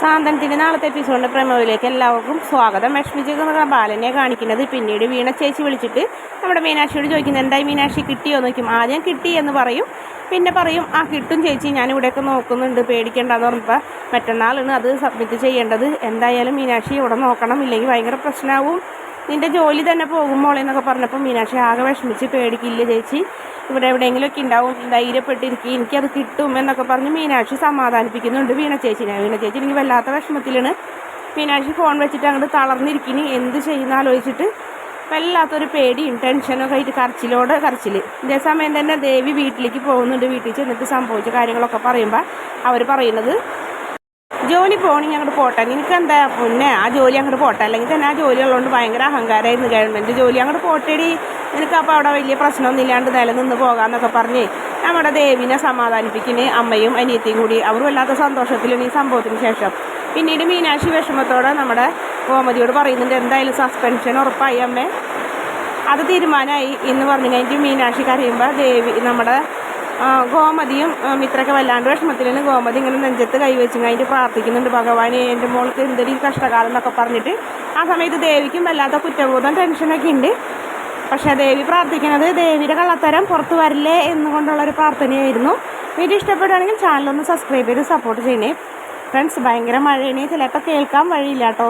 സാന്ത്വനത്തിന്റെ നാളത്തെ എപ്പിസോഡിന്റെ പ്രമോയിലേക്ക് എല്ലാവർക്കും സ്വാഗതം. വിഷമിച്ചിരിക്കുന്ന ബാലനെ കാണിക്കുന്നത്. പിന്നീട് വീണ ചേച്ചി വിളിച്ചിട്ട് നമ്മുടെ മീനാക്ഷിയോട് ചോദിക്കുന്നത് എന്തായി മീനാക്ഷി കിട്ടിയോ? നോക്കും ആദ്യം കിട്ടി എന്ന് പറയും. പിന്നെ പറയും ആ കിട്ടും ചേച്ചി. ഞാൻ ഇവിടെയൊക്കെ നോക്കുന്നുണ്ട്. പേടിക്കേണ്ടെന്ന് പറഞ്ഞപ്പോൾ മറ്റന്നാളാണ് അത് സബ്മിറ്റ് ചെയ്യേണ്ടത്. എന്തായാലും മീനാക്ഷി ഇവിടെ നോക്കണം. ഇല്ലെങ്കിൽ ഭയങ്കര പ്രശ്നമാവും നിന്റെ ജോലി തന്നെ പോകുമ്പോൾ എന്നൊക്കെ പറഞ്ഞപ്പോൾ മീനാക്ഷി ആകെ വിഷമിച്ച് പേടിക്കില്ല ചേച്ചി. ഇവിടെ എവിടെയെങ്കിലുമൊക്കെ ഉണ്ടാവും ധൈര്യപ്പെട്ടിരിക്കും എനിക്കത് കിട്ടും എന്നൊക്കെ പറഞ്ഞ് മീനാക്ഷി സമാധാനിപ്പിക്കുന്നുണ്ട്. വീണ ചേച്ചിനെ വീണ ചേച്ചി എനിക്ക് വല്ലാത്ത വിഷമത്തിലാണ്. മീനാക്ഷി ഫോൺ വെച്ചിട്ട് അങ്ങോട്ട് തളർന്നിരിക്കുന്നു. എന്ത് ചെയ്യുന്ന ആലോചിച്ചിട്ട് വല്ലാത്തൊരു പേടിയും ടെൻഷനൊക്കെ ആയിട്ട് കരച്ചിലോട് കരച്ചിൽ ഇതേ സമയം തന്നെ ദേവി വീട്ടിലേക്ക് പോകുന്നുണ്ട്. വീട്ടിൽ ചെന്നിട്ട് സംഭവിച്ച കാര്യങ്ങളൊക്കെ പറയുമ്പോൾ അവർ പറയുന്നത് ജോലി പോകണമെങ്കിൽ അങ്ങോട്ട് പോട്ടെ. എനിക്ക് എന്താ മുന്നേ ആ ജോലി അങ്ങോട്ട് പോട്ടെ. അല്ലെങ്കിൽ തന്നെ ആ ജോലി ഉള്ളതുകൊണ്ട് ഭയങ്കര അഹങ്കാരമായിരുന്നു ഗവൺമെന്റ് ജോലി. അങ്ങോട്ട് പോട്ടേടി. നിനക്ക് അപ്പോൾ അവിടെ വലിയ പ്രശ്നമൊന്നും ഇല്ലാണ്ട് നിലനിന്ന് പോകാമെന്നൊക്കെ പറഞ്ഞ് നമ്മുടെ ദേവിനെ സമാധാനിപ്പിക്കുന്ന അമ്മയും അനിയത്തിയും കൂടി. അവർ വല്ലാത്ത സന്തോഷത്തിലാണ് ഈ സംഭവത്തിന് ശേഷം. പിന്നീട് മീനാക്ഷി വിഷമത്തോടെ നമ്മുടെ ഗോമതിയോട് പറയുന്നുണ്ട് എന്തായാലും സസ്പെൻഷൻ ഉറപ്പായി അമ്മേ. അത് തീരുമാനമായി എന്ന് പറഞ്ഞു കഴിഞ്ഞിട്ട് മീനാക്ഷി കരയുമ്പോൾ ദേവി നമ്മുടെ ഗോമതിയും മിത്രക്ക് വല്ലാണ്ട് വിഷമത്തിലാണ്. ഗോമതി ഇങ്ങനെ നെഞ്ചത്ത് കൈവച്ചും കഴിഞ്ഞിട്ട് പ്രാർത്ഥിക്കുന്നുണ്ട്. ഭഗവാനെ എന്റെ മോൾക്ക് എന്തൊരു കഷ്ടകാലം എന്നൊക്കെ പറഞ്ഞിട്ട്. ആ സമയത്ത് ദേവിക്കും വല്ലാത്ത കുറ്റബോധം ടെൻഷനൊക്കെ ഉണ്ട്. പക്ഷേ ദേവി പ്രാർത്ഥിക്കുന്നത് ദേവിയുടെ കള്ളത്തരം പുറത്ത് വരില്ലേ എന്നുകൊണ്ടുള്ളൊരു പ്രാർത്ഥനയായിരുന്നു. വീഡിയോ ഇഷ്ടപ്പെടുകയാണെങ്കിൽ ചാനലൊന്ന് സബ്സ്ക്രൈബ് ചെയ്ത് സപ്പോർട്ട് ചെയ്യണേ. ഫ്രണ്ട്സ് ഭയങ്കര മഴയാണ്. ചിലപ്പോൾ കേൾക്കാൻ വഴിയില്ല കേട്ടോ.